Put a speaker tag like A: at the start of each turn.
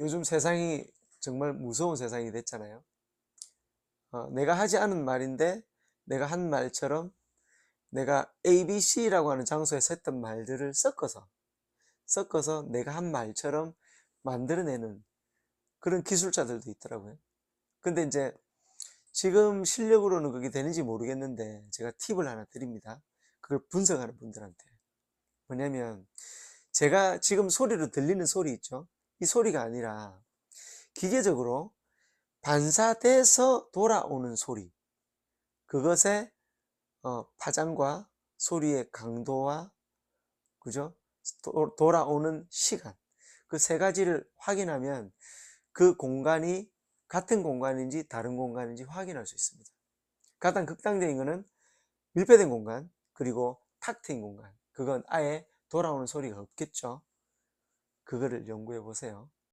A: 요즘 세상이 정말 무서운 세상이 됐잖아요. 어, 내가 하지 않은 말인데 내가 한 말처럼 내가 ABC라고 하는 장소에서 했던 말들을 섞어서 섞어서 내가 한 말처럼 만들어내는 그런 기술자들도 있더라고요. 근데 이제 지금 실력으로는 그게 되는지 모르겠는데 제가 팁을 하나 드립니다. 그걸 분석하는 분들한테. 뭐냐면 제가 지금 소리로 들리는 소리 있죠? 이 소리가 아니라 기계적으로 반사돼서 돌아오는 소리. 그것의 어, 파장과 소리의 강도와 그죠? 도- 돌아오는 시간. 그 세 가지를 확인하면 그 공간이 같은 공간인지 다른 공간인지 확인할 수 있습니다. 가장 극단적인 거는 밀폐된 공간, 그리고 탁 트인 공간. 그건 아예 돌아오는 소리가 없겠죠. 그거를 연구해 보세요.